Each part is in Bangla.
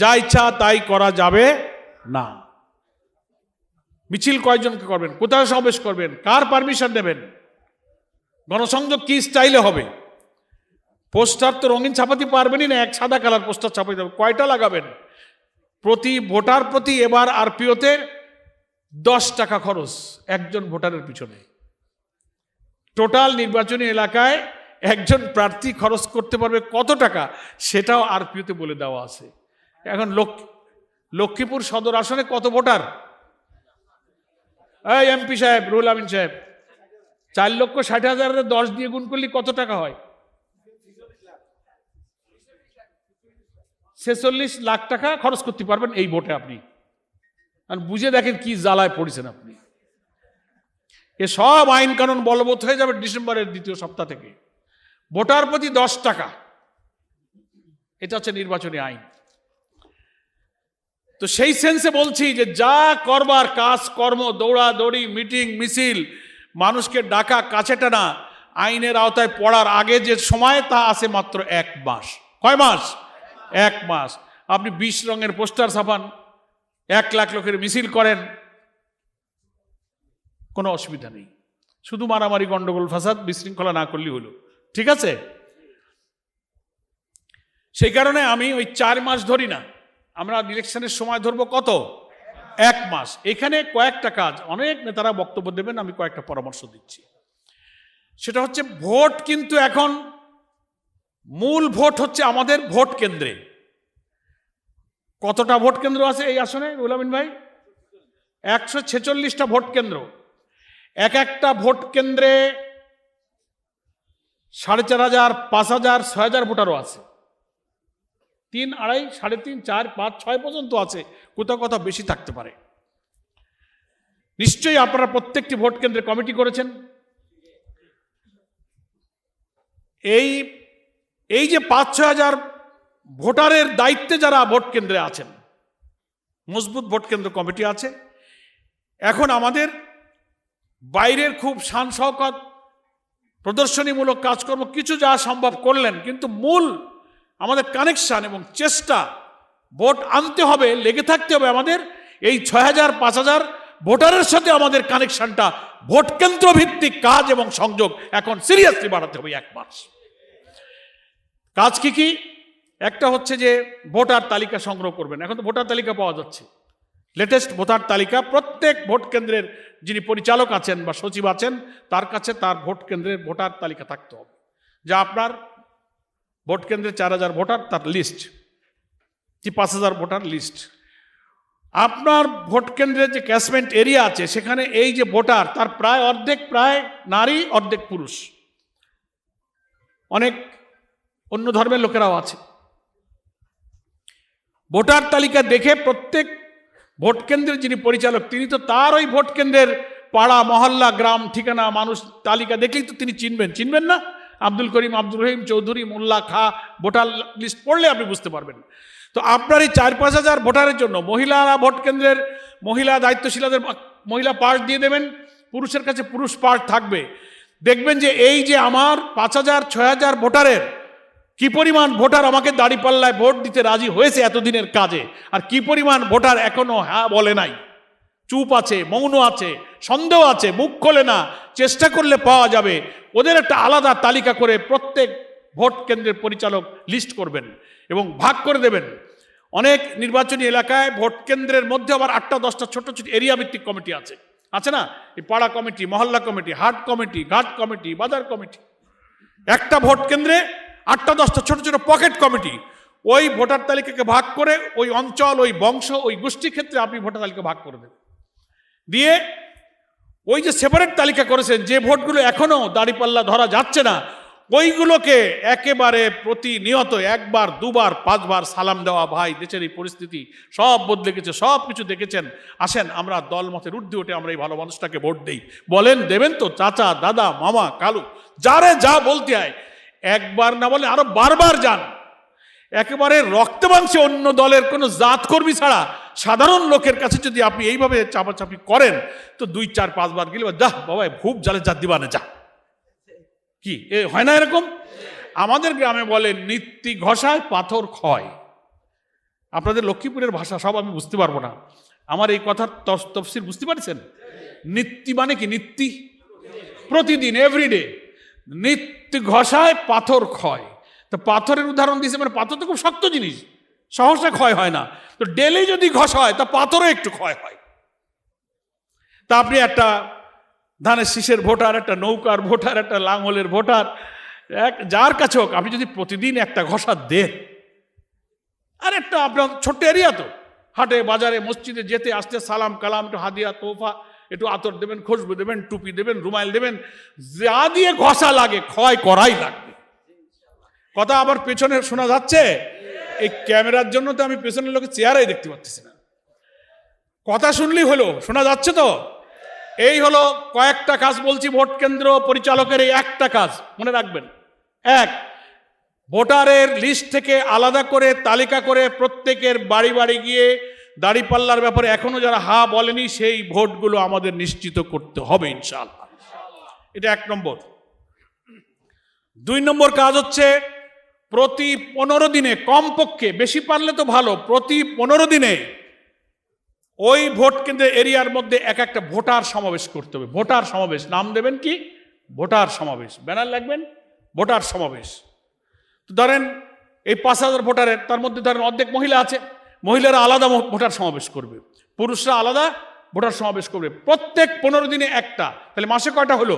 যা ইচ্ছা তাই করা যাবে না। মিছিল কয়জনকে করবেন? কোথায় সমাবেশ করবেন? কার পারমিশন নেবেন? গণসংযোগ কি স্টাইলে হবে? পোস্টার তো রঙিন ছাপাতে পারবেনই না, এক সাদা কালার পোস্টার ছাপাতে হবে কয়টা লাগাবেন? প্রতি ভোটার প্রতি এবার আরপিওতে দশ টাকা খরচ একজন ভোটারের পিছনে। টোটাল নির্বাচনী এলাকায় একজন প্রার্থী খরচ করতে পারবে কত টাকা? সেটাও আরপিওতে বলে দেওয়া আছে। এখন লক্ষ লক্ষ্মীপুর সদর আসনে কত ভোটার? এমপি সাহেব রুল আমিন সাহেব, চার লক্ষ ষাট হাজারের দশ দিয়ে গুণ করলে কত টাকা হয়? ছেচল্লিশ লাখ টাকা খরচ করতে পারবেন এই ভোটে আপনি। আর বুঝে দেখেন কি জ্বালায় পড়েছেন আপনি। এ সব আইন কানুন বলবৎ হয়ে যাবে ডিসেম্বরের দ্বিতীয় সপ্তাহ থেকে। ভোটার প্রতি দশ টাকা। এটা হচ্ছে নির্বাচনী আইন। তো সেই সেন্সে বলছি যে যা করবার কাজ, কর্ম, দৌড়াদৌড়ি, মিটিং, মিছিল, মানুষকে ডাকা কাছে টানা, আইনের আওতায় পড়ার আগে যে সময়, তা আছে মাত্র এক মাস। কয় মাস? এক মাস। আপনি বিশ রঙের পোস্টার ছাপান, এক লাখ লোকের মিছিল করেন, কোনো অসুবিধা নেই। শুধু মারামারি, গন্ডগোল, ফাসাদ বিশৃঙ্খলা না করলেই হলো। ঠিক আছে? সেই কারণে আমি ওই চার মাস ধরি না। আমরা ইলেকশনের সময় ধরবো কত? এক মাস। এখানে কয়েকটা কাজ। অনেক নেতারা বক্তব্য দেবেন, আমি কয়েকটা পরামর্শ দিচ্ছি। সেটা হচ্ছে ভোট কিন্তু এখন মূল ভোট হচ্ছে আমাদের ভোট কেন্দ্রে। কতটা ভোট কেন্দ্র আছে এই আসনে রুলামিন ভাই? একশো ছেচল্লিশটা ভোট কেন্দ্র। এক একটা ভোট কেন্দ্রে সাড়ে চার হাজার, পাঁচ হাজার, ছয় হাজার ভোটারও আছে। তিন আড়াই, সাড়ে তিন, চার, পাঁচ, ছয় পর্যন্ত আছে। কোথাও কোথাও বেশি থাকতে পারে। নিশ্চয়ই আপনারা প্রত্যেকটি ভোট কেন্দ্রে কমিটি করেছেন। এই এই যে পাঁচ, ছয় হাজার ভোটারের দায়িত্বে যারা ভোট কেন্দ্রে আছেন, মজবুত ভোট কেন্দ্র কমিটি আছে। এখন আমাদের বাইরের খুব শান শওকত প্রদর্শনীমূলক কাজকর্ম কিছু যা সম্ভব করলেন, কিন্তু মূল আমাদের কানেকশন এবং চেষ্টা ভোট আনতে হবে, লেগে থাকতে হবে আমাদের। এই ছয় হাজার, পাঁচ হাজার ভোটারের সাথে আমাদের কানেকশনটা ভোট কেন্দ্র ভিত্তিক কাজ এবং সংযোগ এখন সিরিয়াসলি বাড়াতে হবে এক মাস কাজ কি কি? একটা হচ্ছে যে ভোটার তালিকা সংগ্রহ করবেন। এখন তো ভোটার তালিকা পাওয়া যাচ্ছে। লেটেস্ট ভোটার তালিকা, প্রত্যেক ভোট কেন্দ্রের যিনি পরিচালক আছেন বা সচিব আছেন, তার কাছে তার ভোট কেন্দ্রের ভোটার তালিকা থাকতে হবে। যা আপনার ভোট কেন্দ্রে চার হাজার ভোটার, তার লিস্ট কি পাঁচ হাজার ভোটার? লিস্ট আপনার ভোট কেন্দ্রের যে ক্যাশমেন্ট এরিয়া আছে, সেখানে এই যে ভোটার, তার প্রায় অর্ধেক প্রায় নারী, অর্ধেক পুরুষ। অনেক অন্য ধর্মের লোকেরাও আছে। ভোটার তালিকা দেখে প্রত্যেক ভোট কেন্দ্রের যিনি পরিচালক, তিনি তো তার ওই ভোট কেন্দ্রের পাড়া, মহল্লা, গ্রাম, ঠিকানা, মানুষ তালিকা দেখলেই তো তিনি চিনবেন। চিনবেন না? আব্দুল করিম আব্দুল রহিম চৌধুরী, মোল্লা খা, ভোটার লিস্ট পড়লে আপনি বুঝতে পারবেন। তো আপনার এই চার পাঁচ হাজার ভোটারের জন্য মহিলারা ভোট কেন্দ্রের মহিলা দায়িত্বশীলাদের মহিলা পার্ট দিয়ে দেবেন, পুরুষের কাছে পুরুষ পার্ট থাকবে। দেখবেন যে এই যে আমার পাঁচ হাজার, ছয় হাজার ভোটারের কি পরিমাণ ভোটার আমাকে দাড়িপাল্লায় ভোট দিতে রাজি হয়েছে এতদিনের কাজে, আর কি পরিমাণ ভোটার এখনও হ্যাঁ বলে নাই। চুপ আছে, মৌন আছে, সন্দেহ আছে, মুখ খোলে না, চেষ্টা করলে পাওয়া যাবে। ওদের একটা আলাদা তালিকা করে প্রত্যেক ভোট কেন্দ্রের পরিচালক লিস্ট করবেন এবং ভাগ করে দেবেন। অনেক নির্বাচনী এলাকায় ভোট কেন্দ্রের মধ্যে আবার আটটা, দশটা ছোট ছোট এরিয়া ভিত্তিক কমিটি আছে। আছে না? এই পাড়া কমিটি, মহল্লা কমিটি, হাট কমিটি, ঘাট কমিটি, বাজার কমিটি। একটা ভোট কেন্দ্রে আটটা, দশটা ছোট ছোট পকেট কমিটি। ওই ভোটার তালিকাকে ভাগ করে ওই অঞ্চল, ওই বংশ, ওই গোষ্ঠী ক্ষেত্রে আপনি ভোটার তালিকা ভাগ করে দেবেন। দিয়ে ওই যে সেপারেট তালিকা করেছেন, যে ভোটগুলো এখনও দাড়িপাল্লা ধরা যাচ্ছে না, ওইগুলোকে একেবারে প্রতিনিয়ত একবার, দুবার, পাঁচবার সালাম দেওয়া, ভাই, দেশের এই পরিস্থিতি সব বদলে গেছে, সব কিছু দেখেছেন। আসেন, আমরা দল মতের ঊর্ধ্বে উঠে আমরা এই ভালো মানুষটাকে ভোট দিই। বলেন, দেবেন তো, চাচা, দাদা, মামা, কালু, যারে যা বলতে হয় একবার না বলে আরও বারবার যান। একেবারে রক্ত মাংসে অন্য দলের কোনো জাত কর্মী ছাড়া সাধারণ লোকের কাছে যদি আপনি এইভাবে চাপাচাপি করেন, তো দুই, চার পাঁচবার গেলে যা বাবা খুব জালে যা দিবানে যা কি? এ হয় না এরকম? আমাদের গ্রামে বলে, নিত্যি ঘষায় পাথর ক্ষয়। আপনাদের লক্ষ্মীপুরের ভাষা সব আমি বুঝতে পারব না। আমার এই কথার তফ- তফসির বুঝতে পারছেন? নিত্যি মানে কি? নিত্যি? প্রতিদিন এভরিডে নিত্য ঘষায় পাথর ক্ষয়। তো পাথরের উদাহরণ দিয়েছে মানে পাথর তো খুব শক্ত জিনিস। সহসা ক্ষয় হয় না। তো ডেলি যদি ঘষা হয়, তা পাথরও একটু ক্ষয় হয়। তা আপনি একটা ধানের শীষের ভোটার, একটা নৌকার ভোটার, একটা লাঙলের ভোটার, এক যার কাছে হোক, আপনি যদি প্রতিদিন একটা ঘষা দেন, আর একটা আপনার ছোট্ট এরিয়া তো, হাটে, বাজারে, মসজিদে যেতে, আসতে, সালাম, কালাম, একটু হাদিয়া তোফা একটু আতর দেবেন, খুশবু দেবেন, টুপি দেবেন রুমাইল দেবেন, যা দিয়ে ঘষা লাগে, ক্ষয় করাই লাগবে। কথা আবার পেছনে শোনা যাচ্ছে এই ক্যামেরার জন্য তো আমি পেছনের লোকের চেয়ারাই দেখতে পাচ্ছি না। কথা শুনলেই হলো, শোনা যাচ্ছে তো? এই হলো কয়েকটা কাজ বলছি, ভোট কেন্দ্র পরিচালকের এই একটা কাজ, মনে রাখবেন। এক, ভোটারের লিস্ট থেকে আলাদা করে তালিকা করে প্রত্যেকের বাড়ি বাড়ি গিয়ে দাড়িপাল্লার ব্যাপারে এখনও যারা হা বলেনি, সেই ভোটগুলো আমাদের নিশ্চিত করতে হবে ইনশাআল্লাহ। এটা এক নম্বর। দুই নম্বর কাজ হচ্ছে প্রতি পনেরো দিনে, কমপক্ষে, বেশি পারলে তো ভালো, প্রতি পনেরো দিনে ওই ভোট কেন্দ্রের এরিয়ার মধ্যে এক একটা ভোটার সমাবেশ করতে হবে। ভোটার সমাবেশ, নাম দেবেন কি? ভোটার সমাবেশ। ব্যানার লাগবেন? ভোটার সমাবেশ। তো ধরেন, এই পাঁচ হাজার ভোটারের, তার মধ্যে ধরেন অর্ধেক মহিলা আছে, মহিলারা আলাদা ভোটার সমাবেশ করবে। পুরুষরা আলাদা ভোটার সমাবেশ করবে। প্রত্যেক পনেরো দিনে একটা, তাহলে মাসে কয়টা হলো?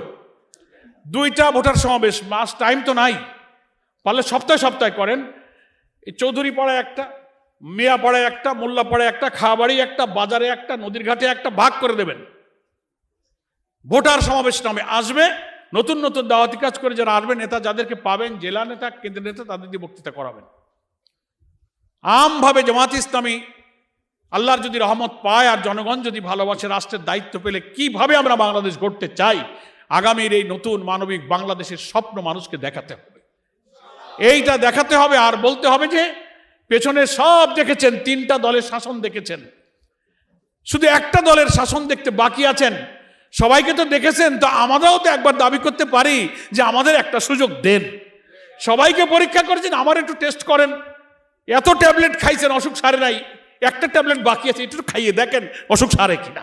দুইটা ভোটার সমাবেশ, মাস, টাইম তো নাই। পারলে সপ্তাহে সপ্তাহে করেন। এই চৌধুরী পাড়ায় একটা, মিয়া পাড়ায় একটা, মোল্লা পাড়ায় একটা, খাবাড়ি একটা, বাজারে একটা, নদীর ঘাটে একটা ভাগ করে দেবেন। ভোটার সমাবেশ নামে আসবে, নতুন নতুন দাওয়াতি কাজ করে যারা আসবে, নেতা যাদেরকে পাবেন, জেলা নেতা কেন্দ্র নেতা, তাদের দিয়ে বক্তৃতা করাবেন। আমভাবে জামাত ইসলামী আল্লাহর যদি রহমত পায় আর জনগণ যদি ভালোবাসে, রাষ্ট্রের দায়িত্ব পেলে কীভাবে আমরা বাংলাদেশ গড়তে চাই? আগামীর এই নতুন মানবিক বাংলাদেশের স্বপ্ন মানুষকে দেখাতে হবে। এইটা দেখাতে হবে আর বলতে হবে যে পেছনে সব দেখেছেন, তিনটা দলের শাসন দেখেছেন। শুধু একটা দলের শাসন দেখতে বাকি আছেন। সবাইকে তো দেখেছেন, তো আমরাও তো একবার দাবি করতে পারি যে আমাদের একটা সুযোগ দেন। সবাইকে পরীক্ষা করেছেন, আমার একটু টেস্ট করেন। এত ট্যাবলেট খাইছেন, অসুখ সারে নাই। একটা ট্যাবলেট বাকি আছে, একটু খাইয়ে দেখেন অসুখ সারে কিনা।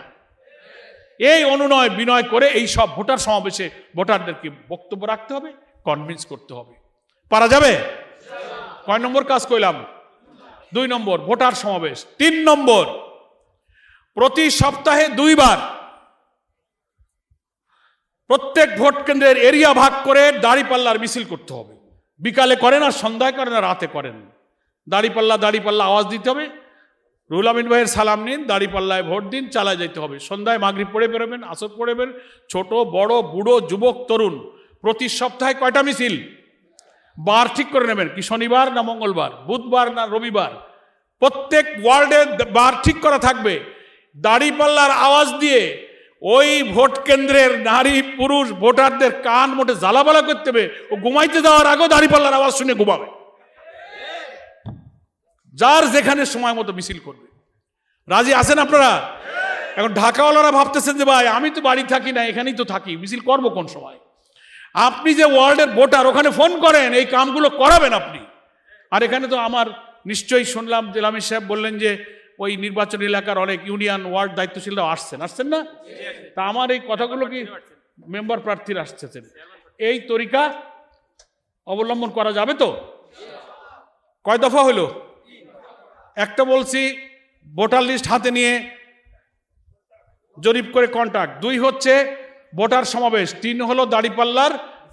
এই অনুনয় বিনয় করে এই সব ভোটার সমাবেশে ভোটারদেরকে বক্তব্য রাখতে হবে কনভিন্স করতে হবে। পারা যাবে? কয় নম্বর কাজ কইলাম? দুই নম্বর, ভোটার সমাবেশ। তিন নম্বর, প্রতি সপ্তাহে দুইবার প্রত্যেক ভোট কেন্দ্রের এরিয়া ভাগ করে দাড়িপাল্লার মিছিল করতে হবে। বিকালে করেন আর সন্ধ্যায় করেন আর রাতে করেন। দাড়িপাল্লা দাড়িপাল্লা আওয়াজ দিতে হবে। রুল আমিন ভাইয়ের সালাম নিন, দাড়িপাল্লায় ভোট দিন, চালায় যেতে হবে। সন্ধ্যায় মাগরিব পড়ে বেরোবেন, আসর পড়ে বের ছোট, বড়, বুড়ো, যুবক, তরুণ, প্রতি সপ্তাহে কয়টা মিছিল? বার ঠিক করে নেবেন কি শনিবার না মঙ্গলবার বুধবার না রবিবার। প্রত্যেক ওয়ার্ডে বার ঠিক করা থাকবে। দাড়িপাল্লার আওয়াজ দিয়ে ওই ভোট কেন্দ্রের নারী পুরুষ ভোটারদের কান মোটে জ্বালাবালা করতে হবে ও ঘুমাইতে যাওয়ার আগেও দাড়িপাল্লার আওয়াজ শুনে ঘুমাবে। যার যেখানে সময় মতো মিছিল করবে। রাজি আছেন আপনারা? এখন ঢাকাওয়ালারা ভাবতেছেন যে ভাই আমি তো বাড়ি থাকি না এখানেই তো থাকি। মিছিল করব কোন সময়? আপনি যে ওয়ার্ল্ডের ভোটার, ওখানে ফোন করেন, এই কামগুলো করাবেন আপনি। আর এখানে তো আমার নিশ্চয়ই শুনলাম জেলামি সাহেব বললেন যে ওই নির্বাচন এলাকার অনেক ইউনিয়ন ওয়ার্ড দায়িত্বশীলরা আসছেন। আসছেন না? তা আমার এই কথাগুলো কি মেম্বার প্রার্থীরা আসছেন? এই তরিকা অবলম্বন করা যাবে তো? কয় দফা হলো? একটা বলছি, ভোটার লিস্ট হাতে নিয়ে জরিপ করে কন্ট্যাক্ট দুই হচ্ছে ভোটার সমাবেশ। তিন হলো দাড়িপাল্লার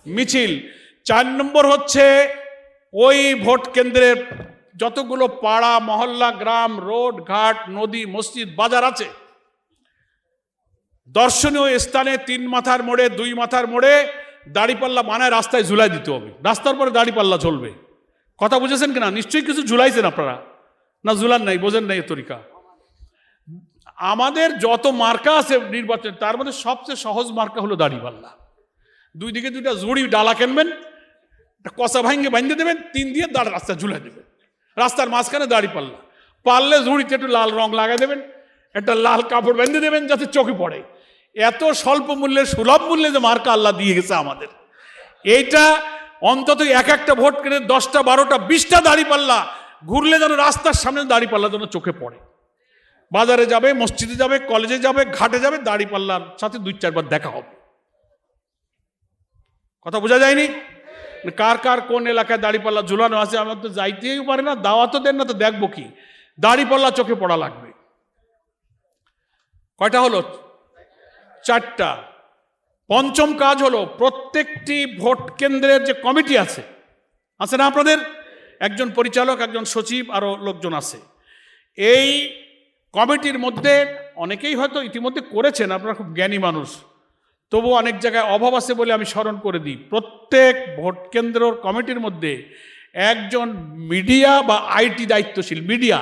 মিছিল। চার নম্বর হচ্ছে ওই ভোট কেন্দ্রে যতগুলো পাড়া, মহল্লা, গ্রাম, রোড, ঘাট, নদী, মসজিদ, বাজার আছে। দর্শনীয় স্থানে তিন মাথার মোড়ে, দুই মাথার মোড়ে দাড়িপাল্লা বানায় রাস্তায় ঝুলাই দিতে হবে। রাস্তার পরে দাড়িপাল্লা চলবে। কথা বুঝেছেন কিনা? নিশ্চয়ই কিছু ঝুলাইছেন আপনারা। না, ঝুলান নাই, বোঝেন নাই তরিকা। আমাদের যত মার্কা আছে নির্বাচন, তার মধ্যে সবচেয়ে সহজ মার্কা হলো দাড়িপাল্লা। দুই দিকে দুইটা জুড়ি ডালা কেনবেন কষা ভাঙ্গে বাঁধতে দেবেন, তিন দিয়ে দাঁড় রাস্তা ঝুলে দেবেন। রাস্তার মাঝখানে দাড়ি পাল্লা পারলে ঝুড়িতে একটু লাল রং লাগাই দেবেন, একটা লাল কাপড় বেঁধে দেবেন যাতে চোখে পড়ে। এত স্বল্প মূল্যে, সুলভ মূল্যে যে মার্কা আল্লাহ দিয়ে গেছে আমাদের। এইটা অন্তত এক একটা ভোট কেন্দ্রে দশটা, বারোটা, বিশটা দাড়ি পাল্লা ঘুরলে যেন রাস্তার সামনে দাড়িপাল্লা যেন চোখে পড়ে। বাজারে যাবে, মসজিদে যাবে কলেজে যাবে, ঘাটে যাবে দাড়িপাল্লার সাথে দুই চারবার দেখা হবে। কথা বোঝা যায়নি? কার কার কোন এলাকায় দাড়িপাল্লা ঝুলানো আছে আমার তো যাইতেই পারে না দাওয়া তো দেন না, তো দেখব কি? দাড়িপাল্লা চোখে পড়া লাগবে। কয়টা হলো? চারটা। পঞ্চম কাজ হলো, প্রত্যেকটি ভোট কেন্দ্রের যে কমিটি আছে আছে না আপনাদের? একজন পরিচালক, একজন সচিব আরও লোকজন আছে। এই কমিটির মধ্যে অনেকেই হয়তো ইতিমধ্যে করেছেন, আপনারা খুব জ্ঞানী মানুষ। তবু অনেক জায়গায় অভাব আছে বলে আমি স্মরণ করে দিই। প্রত্যেক ভোট কেন্দ্রর কমিটির মধ্যে একজন মিডিয়া বা আইটি দায়িত্বশীল, মিডিয়া।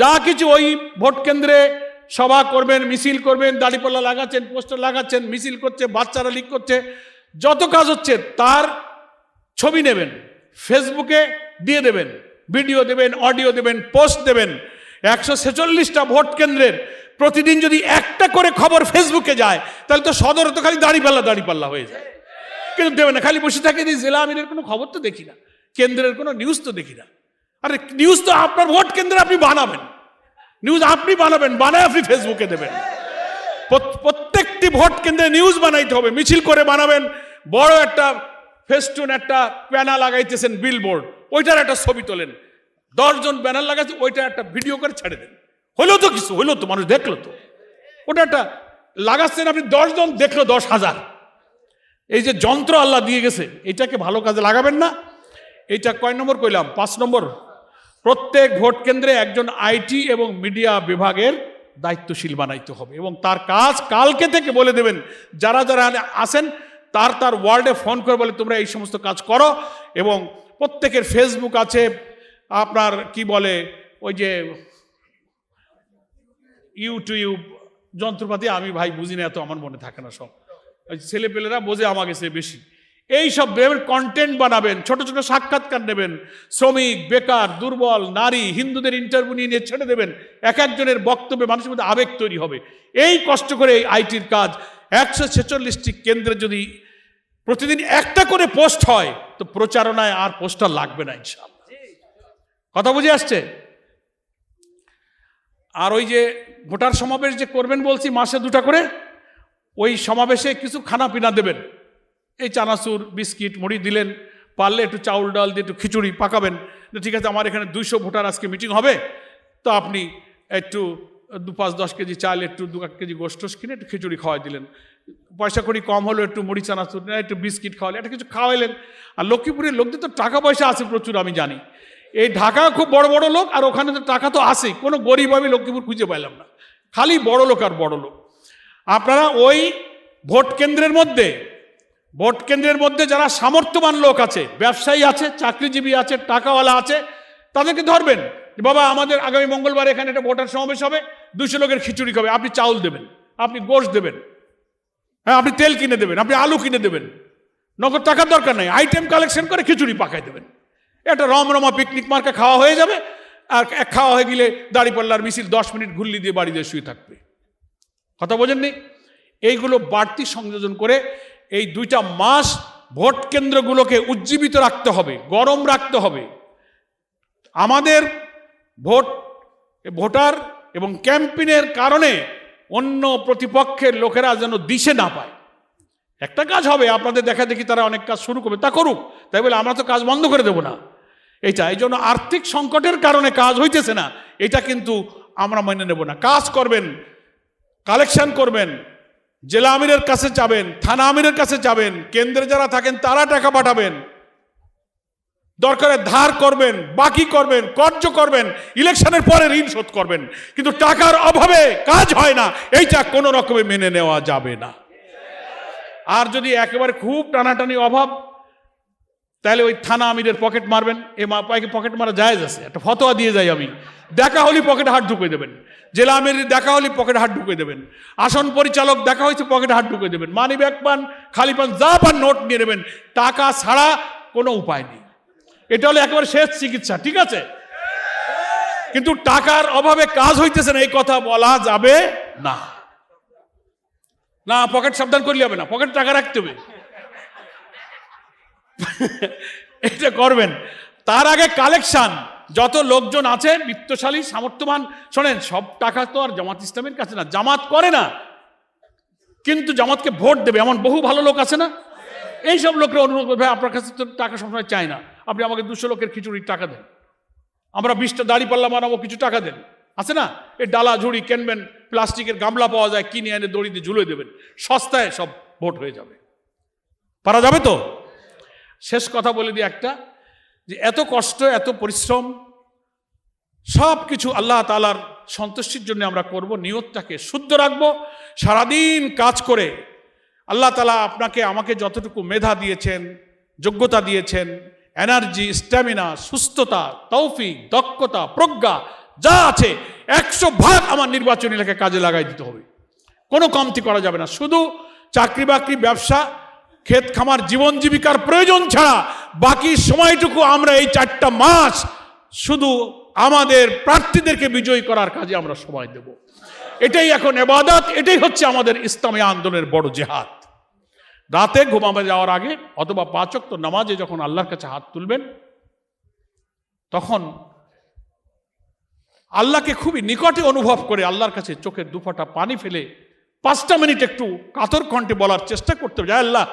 যা কিছু ওই ভোট কেন্দ্রে সভা করবেন, মিছিল করবেন, দাড়িপাল্লা লাগাচ্ছেন, পোস্টার লাগাচ্ছেন, মিছিল করছে, বাচ্চারা লিক করছে, যত কাজ হচ্ছে তার ছবি নেবেন, ফেসবুকে দিয়ে দেবেন, ভিডিও দেবেন, অডিও দেবেন, পোস্ট দেবেন। একশো ছেচল্লিশটা ভোট কেন্দ্রের প্রতিদিন যদি একটা করে খবর ফেসবুকে যায়, তাহলে তো সদর তো খালি দাঁড়িপাল্লা দাঁড়িপাল্লা হয়ে যায়। কিন্তু দেবে না, খালি বসে থাকে যে জেলা আমিরের কোনো খবর তো দেখি না, কেন্দ্রের কোনো নিউজ তো দেখি না। আরে নিউজ তো আপনার ভোট কেন্দ্রে আপনি বানাবেন। নিউজ আপনি বানাবেন, বানায় আপনি ফেসবুকে দেবেন। প্রত্যেকটি ভোট কেন্দ্রে নিউজ বানাইতে হবে, মিছিল করে বানাবেন। বড় একটা ফেস্টুন, একটা প্যানা লাগাইতেছেন বিলবোর্ড ওইটার একটা ছবি তোলেন। দশজন ব্যানার লাগাচ্ছে ওইটা একটা ভিডিও করে ছেড়ে দেন। হলো তো কিছু হলো তো, মানুষ দেখল তো। ওটা একটা লাগাচ্ছেন আপনি দশজন, দেখল দশ হাজার। এই যে যন্ত্র আল্লাহ দিয়ে গেছে, এটাকে ভালো কাজে লাগাবেন না। এইটা কয় নম্বর কইলাম? পাঁচ নম্বর। প্রত্যেক ভোট কেন্দ্রে একজন আইটি এবং মিডিয়া বিভাগের দায়িত্বশীল বানাইতে হবে এবং তার কাজ কালকে থেকে বলে দেবেন, যারা যারা আসেন তার তার ওয়ার্ল্ডে ফোন করে বলে তোমরা এই সমস্ত কাজ করো এবং প্রত্যেকের ফেসবুক আছে আপনার কি বলে, ওই যে ইউটিউব যন্ত্রপাতি, আমি ভাই বুঝি না এত, আমার মনে থাকে না সব। ছেলেপেলেরা বোঝে আমাকে সে বেশি। এই সব কন্টেন্ট বানাবেন, ছোট ছোট সাক্ষাৎকার নেবেন, শ্রমিক, বেকার, দুর্বল, নারী, হিন্দুদের ইন্টারভিউ নিয়ে ছেড়ে দেবেন, এক একজনের বক্তব্যে মানুষের মধ্যে আবেগ তৈরি হবে। এই কষ্ট করে এই আইটির কাজ, একশো ছেচল্লিশটি কেন্দ্রে যদি প্রতিদিন একটা করে পোস্ট হয়, তো প্রচারণায় আর পোস্টার লাগবে না, ইনশাআল্লাহ। কথা বুঝে আসছে? আর ওই যে ভোটার সমাবেশ যে করবেন বলছি মাসে দুটা করে, ওই সমাবেশে কিছু খানা পিনা দেবেন। এই চানাচুর, বিস্কিট, মুড়ি দিলেন, পারলে একটু চাউল ডাল দিয়ে একটু খিচুড়ি পাকাবেন। ঠিক আছে, আমার এখানে দুইশো ভোটার আজকে মিটিং হবে, তো আপনি একটু দু পাঁচ দশ কেজি চাল, একটু দু এক কেজি গোষ্ঠ কিনে একটু খিচুড়ি খাওয়াই দিলেন। পয়সা করি কম হলো, একটু মুড়ি চানাচুর, একটু বিস্কিট খাওয়ালেন, একটা কিছু খাওয়াইলেন। আর লক্ষ্মীপুরের লোকদের তো টাকা পয়সা আছে প্রচুর, আমি জানি। এই ঢাকা খুব বড় বড় লোক, আর ওখানে তো টাকা তো আসেই। কোনো গরিব আমি লক্ষ্মীপুর খুঁজে পাইলাম না। খালি বড় লোক আর বড় লোক। আপনারা ওই ভোট কেন্দ্রের মধ্যে, ভোট কেন্দ্রের মধ্যে যারা সামর্থ্যবান লোক আছে, ব্যবসায়ী আছে, চাকরিজীবী আছে, টাকাওয়ালা আছে, তাদেরকে ধরবেন বাবা, আমাদের আগামী মঙ্গলবার এখানে একটা ভোটার সমাবেশ হবে, দুশো লোকের খিচুড়ি খাবে, আপনি চাউল দেবেন, আপনি গোশ দেবেন হ্যাঁ আপনি তেল কিনে দেবেন, আপনি আলু কিনে দেবেন, নগদ টাকার দরকার নাই আইটেম কালেকশন করে খিচুড়ি পাকাই দেবেন। একটা রমরমা পিকনিক মার্কে খাওয়া হয়ে যাবে, আর এক খাওয়া হয়ে গেলে দাড়িপাল্লার মিছিল দশ মিনিট ঘুরলি দিয়ে বাড়ি দিয়ে শুয়ে থাকবে। কথা বোঝেননি? এইগুলো বাড়তি সংযোজন করে এই দুইটা মাস ভোট কেন্দ্রগুলোকে উজ্জীবিত রাখতে হবে, গরম রাখতে হবে। আমাদের ভোট, ভোটার এবং ক্যাম্পেইনের কারণে অন্য প্রতিপক্ষের লোকেরা যেন দিশে না পায়। একটা কাজ হবে, আপনাদের দেখা দেখি তারা অনেক কাজ শুরু করবে, তা করুক। তাই বলে আমরা তো কাজ বন্ধ করে দেব না। এইটা এই জন্য আর্থিক সংকটের কারণে কাজ হইতেছে না। এটা কিন্তু আমরা মেনে নেব না। কাজ করবেন, কালেকশন করবেন, জেলা আমিরের কাছে যাবেন, থানা আমিরের কাছে যাবেন, কেন্দ্রে যারা থাকেন তারা টাকা পাঠাবেন। দরকারে ধার করবেন, বাকি করবেন কর্য করবেন, ইলেকশনের পরে ঋণ শোধ করবেন। কিন্তু টাকার অভাবে কাজ হয় না, এইটা কোনো রকমে মেনে নেওয়া যাবে না। আর যদি একেবারে খুব টানাটানি অভাব তাহলে ওই থানা আমিরের পকেট মারবেন। এ মা পাইকে পকেট মারা যায় আছে। একটা ফতোয়া দিয়ে যাই আমি। দেখা হলে পকেটে হাত ঢুকে দেবেন। জেলা আমির দেখা হলে পকেটে হাত ঢুকে দেবেন। আসন পরিচালক দেখা হয়েছে পকেটে হাত ঢুকে দেবেন। মানি ব্যাগ পান, খালি পান, যা পান নোট নিয়ে নেবেন। টাকা ছাড়া কোনো উপায় নেই। এটা হলো একেবারে শেষ চিকিৎসা, ঠিক আছে? কিন্তু টাকার অভাবে কাজ হইতেছে না, এই কথা বলা যাবে না। না পকেট সাবধান করলে হবে না। পকেট টাকা রাখতে হবে। এটা করবেন। তার আগে কালেকশন যত লোকজন আছে বিত্তশালী সামর্থ্যবান শোনেন সব টাকা তো আর জামাত ইসলামের কাছে না। জামাত করে না। কিন্তু জামাতকে ভোট দেবে। এমন বহু ভালো লোক আছে না? এইসব লোকরা অনুরোধ করবে "ভাই, আপনার কাছে তো টাকা সবসময় চায় না। আপনি আমাকে দুশো লোকের খিচুড়ির টাকা দেন। আমরা বিশটা দাড়ি পাল্লা মারাবো কিছু টাকা দেন। আছে না? এই ডালা ঝুড়ি কেনবেন প্লাস্টিকের গামলা পাওয়া যায় কিনে এনে দড়িতে ঝুলে দেবেন। সস্তায় সব ভোট হয়ে যাবে। পারা যাবে তো? শেষ কথা বলে দিই একটা, যে এত কষ্ট, এত পরিশ্রম, সব কিছু আল্লাহ তালার সন্তুষ্টির জন্য আমরা করব, নিয়তটাকে শুদ্ধ রাখব, সারাদিন কাজ করে আল্লাহ তালা আপনাকে, আমাকে যতটুকু মেধা দিয়েছেন, যোগ্যতা দিয়েছেন, এনার্জি, স্ট্যামিনা, সুস্থতা, তৌফিক, দক্ষতা, প্রজ্ঞা, যা আছে, একশো ভাগ আমার নির্বাচনী এলাকায় কাজে লাগাই দিতে হবে। কোনো কমতি করা যাবে না। শুধু চাকরি বাকরি ব্যবসা ক্ষেত খামার, জীবন জীবিকার প্রয়োজন ছাড়া বাকি সময়টুকু আমরা এই চারটা মাস শুধু আমাদের প্রার্থীদেরকে বিজয়ী করার কাজে আমরা সময় দেব। এটাই এখন এবাদত, এটাই হচ্ছে আমাদের ইসলামী আন্দোলনের বড় জেহাদ। রাতে ঘুমাবে যাওয়ার আগে অথবা পাচক তো নামাজে যখন আল্লাহর কাছে হাত তুলবেন, তখন আল্লাহকে খুবই নিকটে অনুভব করে আল্লাহর কাছে চোখের দুফাটা পানি ফেলে পাঁচটা মিনিট একটু কাতর কণ্ঠে বলার চেষ্টা করতে হবে। আল্লাহ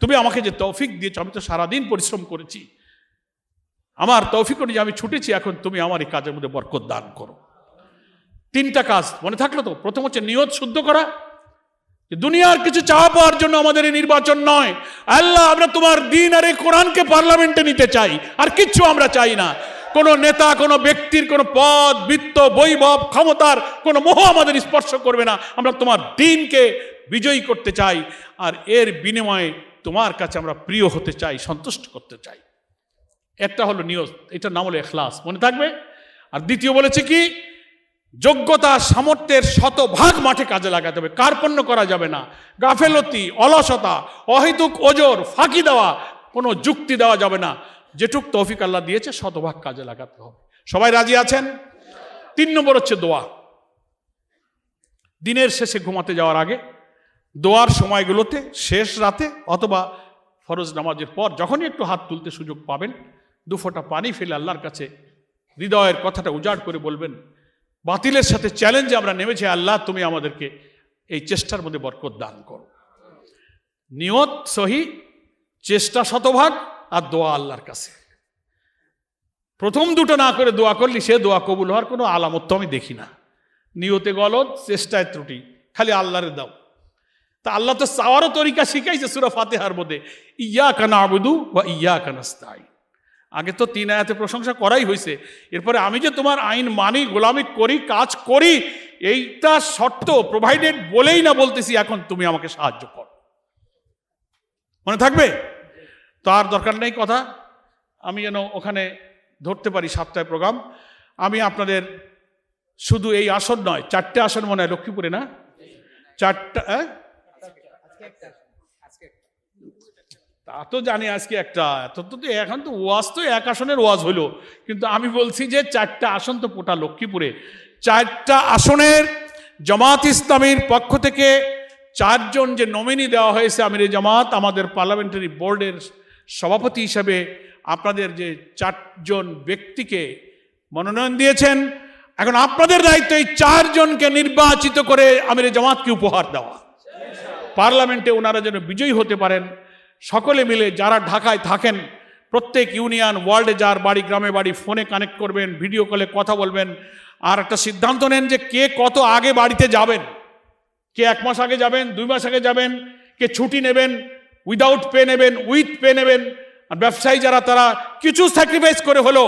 তুমি আমাকে যে তৌফিক দিয়েছ, আমি তো সারাদিন পরিশ্রম করেছি। আমার তৌফিক অনুযায়ী আমি ছুটেছি, এখন তুমি আমার এই কাজের মধ্যে বরকত দান করো। তিনটা কাজ মনে থাকল তো? প্রথম হচ্ছে নিয়ত শুদ্ধ করা। দুনিয়ার কিছু চাওয়া পাওয়ার জন্য আমাদের এই নির্বাচন নয়। আল্লাহ, আমরা তোমার দিন আর এই কোরআনকে পার্লামেন্টে নিতে চাই। আর কিচ্ছু আমরা চাই না। কোনো নেতা, কোনো ব্যক্তির কোনো পদ, বৃত্ত, বৈভব, ক্ষমতার কোনো মোহ আমাদের স্পর্শ করবে না। আমরা তোমার দিনকে বিজয়ী করতে চাই। আর এর বিনিময়ে তোমার কাছে আমরা প্রিয় হতে চাই, সন্তুষ্ট করতে চাই। একটা হলো নিয়ত, এটার নাম হলো এখলাস, মনে থাকবে? আর দ্বিতীয় বলেছে কি? যোগ্যতা সামর্থ্যের শতভাগ মাঠে কাজে লাগাতে হবে, কার্পণ্য করা যাবে না। গাফেলতি, অলসতা, অহেতুক ওজোর, ফাঁকি দেওয়া, কোনো যুক্তি দেওয়া যাবে না। যেটুক তৌফিক আল্লাহ দিয়েছে, শতভাগ কাজে লাগাতে হবে। সবাই রাজি আছেন? তিন নম্বর হচ্ছে দোয়া। দিনের শেষে ঘুমাতে যাওয়ার আগে দোয়ার সময়গুলোতে, শেষ রাতে অথবা ফরজ নামাজের পর যখনই একটু হাত তুলতে সুযোগ পাবেন, দু ফোঁটা পানি ফেলে আল্লাহর কাছে হৃদয়ের কথাটা উজাড় করে বলবেন, বাতিলের সাথে চ্যালেঞ্জে আমরা নেমেছি, আল্লাহ তুমি আমাদেরকে এই চেষ্টার মধ্যে বরকত দান করো। নিয়ত সহি, চেষ্টা শতভাগ আর দোয়া আল্লাহর কাছে। প্রথম দুটো না করে দোয়া করলি, সে দোয়া কবুল হওয়ার কোনো আলামত তো আমি দেখি না। নিয়তে গলদ, চেষ্টায় ত্রুটি, খালি আল্লাহরে দাও। তা আল্লাহ তো চাওয়ারও তরিকা শিখাইছে সুরা ফাতেহার মধ্যে। ইয়া কানা আবুদু বা ইয়া কানাস্তাই আগে তো তিন আয়াতে প্রশংসা করাই হয়েছে এরপরে আমি যে তোমার আইন মানি, গোলামি করি, কাজ করি, এইটা শর্ত প্রোভাইডেড বলেই না বলতেছি, এখন তুমি আমাকে সাহায্য করো। মনে থাকবে? তার দরকার নেই কথা। আমি যেন ওখানে ধরতে পারি সাতটায় প্রোগ্রাম। আমি আপনাদের শুধু এই আসন নয়, চারটে আসন মনে হয়, লক্ষ্মীপুরে না? চারটা হ্যাঁ? তা তো জানি আজকে একটা। তো তো এখন তো ওয়াজ তো এক আসনের ওয়াজ হলো কিন্তু আমি বলছি যে চারটা আসন তো পোটা লক্ষ্মীপুরে। চারটা আসনের জামাত ইসলামীর পক্ষ থেকে চারজন যে নমিনি দেওয়া হয়েছে আমির জামাত, আমাদের পার্লামেন্টারি বোর্ডের সভাপতি হিসাবে আপনাদের যে চারজন ব্যক্তিকে মনোনয়ন দিয়েছেন, এখন আপনাদের দায়িত্ব এই চারজনকে নির্বাচিত করে আমির জামাতকে উপহার দেওয়া। পার্লামেন্টে ওনারা যেন বিজয়ী হতে পারেন। সকলে মিলে যারা ঢাকায় থাকেন, প্রত্যেক ইউনিয়ন ওয়ার্ল্ডে যার বাড়ি, গ্রামে বাড়ি, ফোনে কানেক্ট করবেন, ভিডিও কলে কথা বলবেন আর একটা সিদ্ধান্ত নেন যে কে কত আগে বাড়িতে যাবেন। কে এক মাস আগে যাবেন, দুই মাস আগে যাবেন, কে ছুটি নেবেন উইদাউট পে নেবেন উইথ পে নেবেন আর ব্যবসায়ী যারা, তারা কিছু স্যাক্রিফাইস করে হলো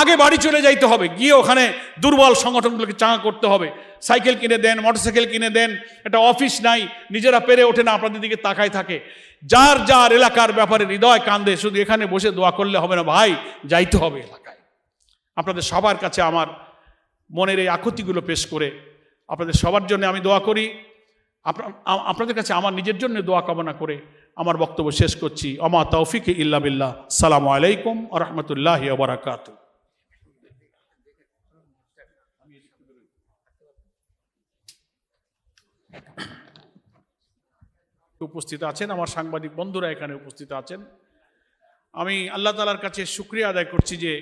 আগে বাড়ি চলে যাইতে হবে। গিয়ে ওখানে দুর্বল সংগঠনগুলোকে চাঙা করতে হবে। সাইকেল কিনে দেন, মোটরসাইকেল কিনে দেন একটা অফিস নাই, নিজেরা পেরে ওঠে না, আপনাদের দিকে তাকায় থাকে। যার যার এলাকার ব্যাপারে হৃদয় কান্দে, শুধু এখানে বসে দোয়া করলে হবে না ভাই, যাইতে হবে এলাকায়। আপনাদের সবার কাছে আমার মনের এই আকুতিগুলো পেশ করে, আপনাদের সবার জন্য আমি দোয়া করি। আপনাদের কাছে আমার নিজের জন্য দোয়া কামনা করে আমার বক্তব্য শেষ করছি। অমা তৌফিক ইল্লা বিল্লাহ। সালামু আলাইকুম রহমতুল্লাহ বারাকাত উপস্থিত আছেন আমার সাংবাদিক বন্ধুরা এখানে উপস্থিত আছেন। আমি আল্লাহ তালার কাছে শুক্রিয়া আদায় করছি যে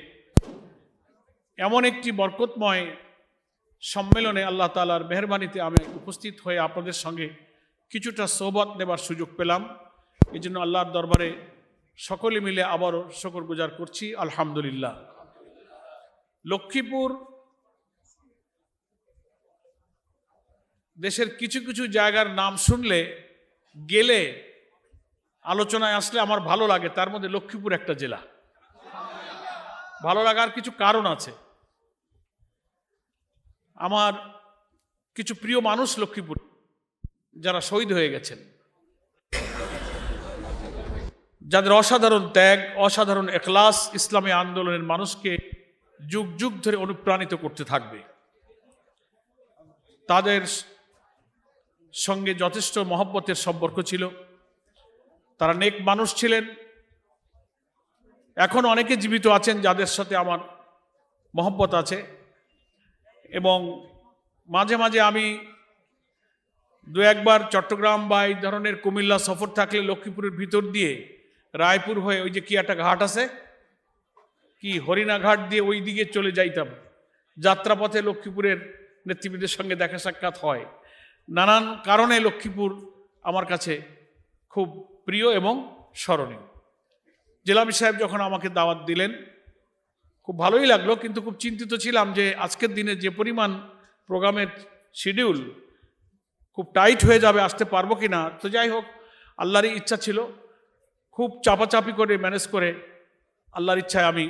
এমন একটি বরকতময় সম্মেলনে আল্লাহ তালার মেহরবানিতে আমি উপস্থিত হয়ে আপনাদের সঙ্গে কিছুটা সোবত নেবার সুযোগ পেলাম। এই জন্য আল্লাহর দরবারে সকলে মিলে আবারও শকর গুজার করছি, আলহামদুলিল্লাহ। লক্ষ্মীপুর দেশের কিছু কিছু জায়গার নাম শুনলে গেলে আলোচনায় আসলে আমার ভালো লাগে, তার মধ্যে লক্ষ্মীপুর একটা জেলা। ভালো লাগার কিছু কারণ আছে। আমার কিছু প্রিয় মানুষ লক্ষ্মীপুর, যারা শহীদ হয়ে গেছেন। যাদের অসাধারণ ত্যাগ, অসাধারণ এখলাস ইসলামী আন্দোলনের মানুষকে যুগ যুগ ধরে অনুপ্রাণিত করতে থাকবে। তাদের সঙ্গে যথেষ্ট মহব্বতের সম্পর্ক ছিল। তারা নেক মানুষ ছিলেন। এখন অনেকে জীবিত আছেন যাদের সাথে আমার মহব্বত আছে। এবং মাঝে মাঝে আমি দু একবার চট্টগ্রাম বা এই ধরনের কুমিল্লা সফর থাকলে লক্ষ্মীপুরের ভিতর দিয়ে রায়পুর হয়ে ওই যে কি একটা ঘাট আছে, কি হরিণা ঘাট দিয়ে ওই দিকে চলে যাইতাম। যাত্রাপথে লক্ষ্মীপুরের নেতৃবৃন্দের সঙ্গে দেখা সাক্ষাৎ হয়। নানান কারণে লক্ষ্মীপুর আমার কাছে খুব প্রিয় এবং স্মরণীয়। জেলামি সাহেব যখন আমাকে দাওয়াত দিলেন, খুব ভালোই লাগল, কিন্তু খুব চিন্তিত ছিলাম যে আজকের দিনে যে পরিমাণ প্রোগ্রামের শিডিউল খুব টাইট হয়ে যাবে, আসতে পারব কি না তো যাই হোক, আল্লাহরই ইচ্ছা ছিল খুব চাপাচাপি করে ম্যানেজ করে আল্লাহর ইচ্ছায় আমি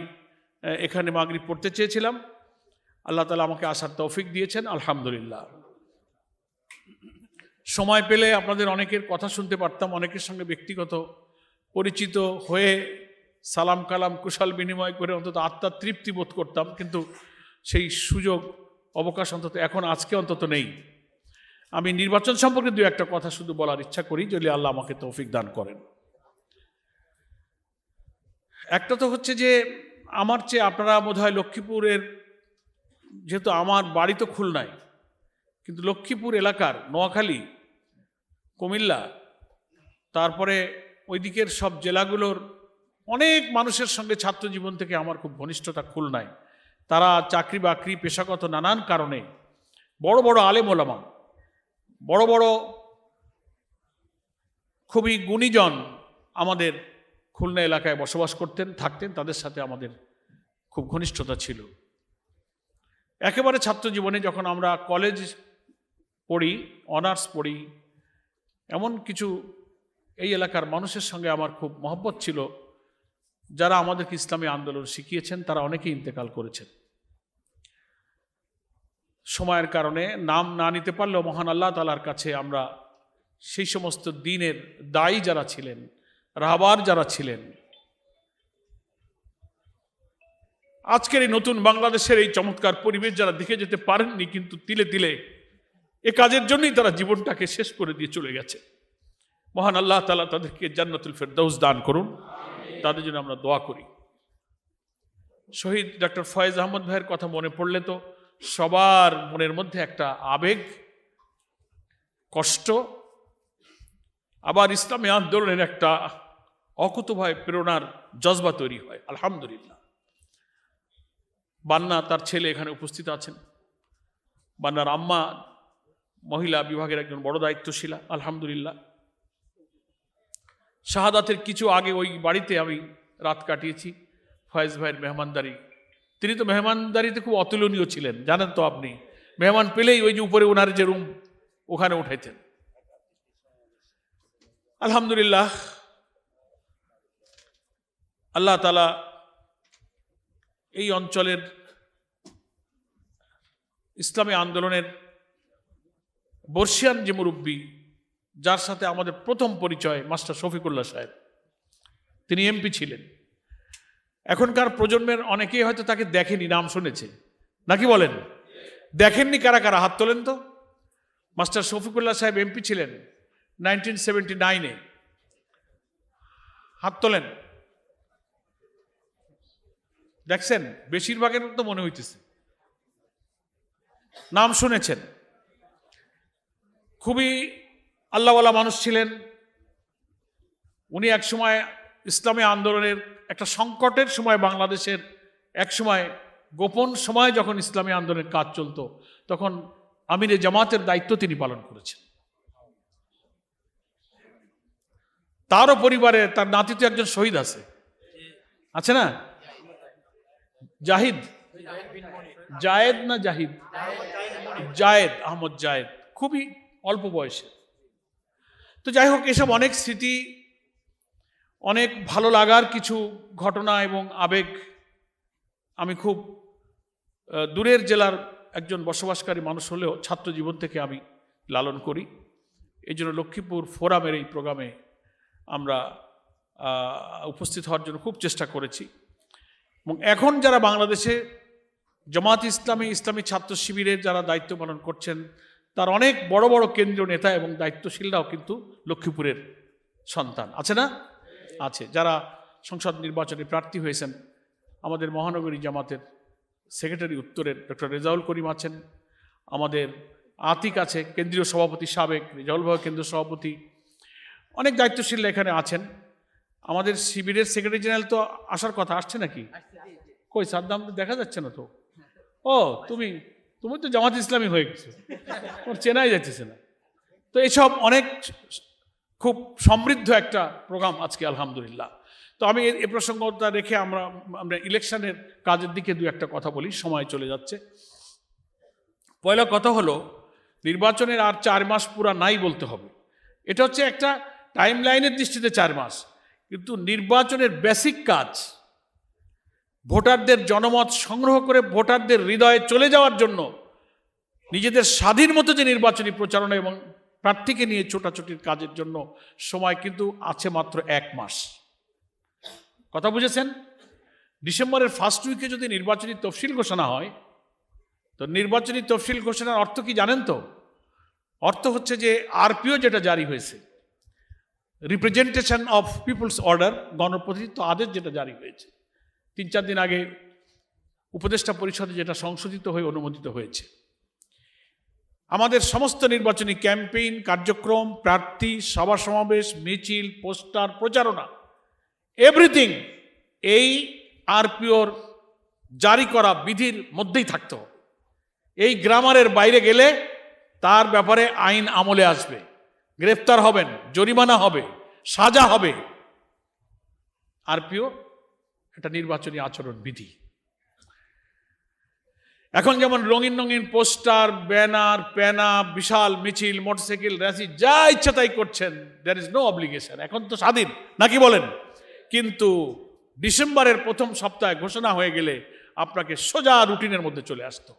এখানে মাগরিব পড়তে চেয়েছিলাম। আল্লাহ তালা আমাকে আসার তৌফিক দিয়েছেন, আলহামদুলিল্লাহ। সময় পেলে আপনাদের অনেকের কথা শুনতে পারতাম, অনেকের সঙ্গে ব্যক্তিগত, পরিচিত হয়ে সালাম কালাম, কুশল বিনিময় করে অন্তত আত্মার তৃপ্তি বোধ করতাম, কিন্তু সেই সুযোগ, অবকাশ অন্তত এখন আজকে অন্তত নেই। আমি নির্বাচন সম্পর্কে দু একটা কথা শুধু বলার ইচ্ছা করি, যদি আল্লাহ আমাকে তৌফিক দান করেন। একটা তো হচ্ছে যে আমার চেয়ে আপনারা বোধ হয় লক্ষ্মীপুরের, যেহেতু আমার বাড়ি তো খুলনায়, কিন্তু লক্ষ্মীপুর এলাকার নোয়াখালী, কুমিল্লা, তারপরে ওই দিকের সব জেলাগুলোর অনেক মানুষের সঙ্গে ছাত্র জীবন থেকে আমার খুব ঘনিষ্ঠতা খুলনায়। তারা চাকরি বাকরি, পেশাগত নানান কারণে বড় বড় আলেম ওলামা, বড় বড় খুবই গুণীজন আমাদের খুলনা এলাকায় বসবাস করতেন, থাকতেন, তাদের সাথে আমাদের খুব ঘনিষ্ঠতা ছিল। একেবারে ছাত্র জীবনে যখন আমরা কলেজ পড়ি অনার্স পড়ি, এমন কিছু এই এলাকার মানুষের সঙ্গে আমার খুব মহব্বত ছিল, যারা আমাদেরকে ইসলামী আন্দোলন শিখিয়েছেন, তারা অনেকেই ইন্তেকাল করেছেন। সময়ের কারণে নাম না নিতে পারলেও মহান আল্লাহ তালার কাছে আমরা সেই সমস্ত দিনের দায়ী যারা ছিলেন রাহবার যারা ছিলেন। আজকের এই নতুন বাংলাদেশের এই চমৎকার পরিবেশ যারা দেখে যেতে পারেননি, কিন্তু তিলে তিলে এ কাজের জন্যই তারা জীবনটাকে শেষ করে দিয়ে চলে গেছে। মহান আল্লাহ তালা তাদেরকে জান্নাতুল ফেরদৌস দান করুন। তাদের জন্য আমরা দোয়া করি। শহীদ ডক্টর ফয়েজ আহমদ ভাইয়ের কথা মনে পড়লে তো সবার মনের মধ্যে একটা আবেগ, কষ্ট আবার ইসলামী আন্দোলনের একটা অকুতভয় প্রেরণার জজবা তৈরি হয়, আলহামদুলিল্লাহ। বান্না তার ছেলে এখানে উপস্থিত আছেন। বান্নার আম্মা মহিলা বিভাগের একজন বড় দায়িত্বশীলা, আলহামদুলিল্লাহ। শাহাদাতের কিছু আগে ওই বাড়িতে আমি রাত কাটিয়েছি। ফয়েজ ভাইয়ের মেহমানদারি। তিনি তো মেহমানদারিতে খুব অতুলনীয় ছিলেন, জানেন তো আপনি। মেহমান পেলেই ওই যে উপরে ওনার যে রুম, ওখানে উঠাইতেন। আলহামদুলিল্লাহ, আল্লাহ তালা এই অঞ্চলের ইসলামী আন্দোলনের বর্ষিয়ান যে মুরব্বী, যার সাথে আমাদের প্রথম পরিচয় মাস্টার শফিকুল্লাহ সাহেব, তিনি এমপি ছিলেন। এখনকার প্রজন্মের অনেকেই হয়তো তাকে দেখেনি, নাম শুনেছে। নাকি বলেন? দেখেননি কারা কারা? হাত তোলেন তো। মাস্টার শফিকুল্লাহ সাহেব এমপি ছিলেন। নাইনটিন সেভেন্টি নাইনে হাত তোলেন। দেখছেন, বেশিরভাগের তো মনে হইতেছে। নাম শুনেছেন। খুবই আল্লাহওয়ালা মানুষ ছিলেন। উনি একসময় ইসলামী আন্দোলনের একটা সংকটের সময় বাংলাদেশের এক সময় গোপন সময় যখন ইসলামী আন্দোলনের কাজ চলতো, তখন আমিরে জামাতের দায়িত্ব তিনি পালন করেছেন। তারও পরিবারে তার নাতি তো একজন শহীদ আছে। আছে না? জাহিদ? জায়েদ না জাহিদ? জায়েদ, আহমদ জায়েদ। খুবই অল্প বয়সে। তো যাই হোক, এসব অনেক স্মৃতি, অনেক ভালো লাগার কিছু ঘটনা এবং আবেগ আমি খুব দূরের জেলার একজন বসবাসকারী মানুষ হলেও ছাত্র জীবন থেকে আমি লালন করি। এই জন্য লক্ষ্মীপুর ফোরামের এই প্রোগ্রামে আমরা উপস্থিত হওয়ার জন্য খুব চেষ্টা করেছি। এবং এখন যারা বাংলাদেশে জামাত ইসলামী ইসলামী ছাত্র শিবিরের যারা দায়িত্ব পালন করছেন, তার অনেক বড় বড় কেন্দ্রীয় নেতা এবং দায়িত্বশীলরাও কিন্তু লক্ষ্মীপুরের সন্তান। আছে না? আছে। যারা সংসদ নির্বাচনে প্রার্থী হয়েছেন, আমাদের মহানগরী জামাতের সেক্রেটারি উত্তরের ডক্টর রেজাউল করিম আছেন। আমাদের আতিক আছে, কেন্দ্রীয় সভাপতি সাবেক, রেজাউল ভাই কেন্দ্রীয় সভাপতি অনেক দায়িত্বশীল এখানে আছেন। আমাদের শিবিরের সেক্রেটারি জেনারেল তো আসার কথা আসছে নাকি? কই সাদ্দাম তো দেখা যাচ্ছে না তো? ও তুমি তুমি তো জামাত ইসলামী হয়ে গেছো। তোমার চেনাই যাচ্ছে না। তো এইসব অনেক খুব সমৃদ্ধ একটা প্রোগ্রাম আজকে আলহামদুলিল্লাহ। তো আমি এ প্রসঙ্গটা রেখে আমরা আমরা ইলেকশনের কাজের দিকে দু একটা কথা বলি সময় চলে যাচ্ছে। পয়লা কথা হলো নির্বাচনের আর চার মাস পুরা নাই বলতে হবে। এটা হচ্ছে একটা টাইম লাইনের দৃষ্টিতে চার মাস। কিন্তু নির্বাচনের বেসিক কাজ, ভোটারদের জনমত সংগ্রহ করে ভোটারদের হৃদয়ে চলে যাওয়ার জন্য নিজেদের স্বাধীন মতো যে নির্বাচনী প্রচারণা এবং প্রার্থীকে নিয়ে ছোটাছুটির কাজের জন্য সময় কিন্তু আছে মাত্র এক মাস। কথা বুঝেছেন? ডিসেম্বরের ফার্স্ট উইকে যদি নির্বাচনী তফসিল ঘোষণা হয়, তো নির্বাচনী তফসিল ঘোষণার অর্থ কি জানেন তো? অর্থ হচ্ছে যে আরপিও যেটা জারি হয়েছে রিপ্রেজেন্টেশন অফ পিপুলস অর্ডার গণপ্রতিনিধিত্ব আদেশ যেটা জারি হয়েছে। তিন চার দিন আগে উপদেষ্টা পরিষদে যেটা সংশোধিত হয়ে অনুমোদিত হয়েছে। আমাদের সমস্ত নির্বাচনী ক্যাম্পেইন, কার্যক্রম, প্রার্থী, সভা সমাবেশ, মিছিল, পোস্টার, প্রচারণা, এভরিথিং এই আরপিওর জারি করা বিধির মধ্যেই থাকতে এই গ্রামারের বাইরে গেলে তার ব্যাপারে আইন আমলে আসবে। গ্রেফতার হবেন, জরিমানা হবে, সাজা হবে। আরপিও একটা নির্বাচনী আচরণ বিধি। এখন যেমন রঙিন রঙিন পোস্টার, ব্যানার প্যানা বিশাল মিছিল, মোটরসাইকেল র্যাসি যা ইচ্ছা তাই করছেন দ্যার ইজ নো অব্লিগেশন এখন তো স্বাধীন, নাকি বলেন? কিন্তু ডিসেম্বরের প্রথম সপ্তাহে ঘোষণা হয়ে গেলে আপনাকে সোজা রুটিনের মধ্যে চলে আসতো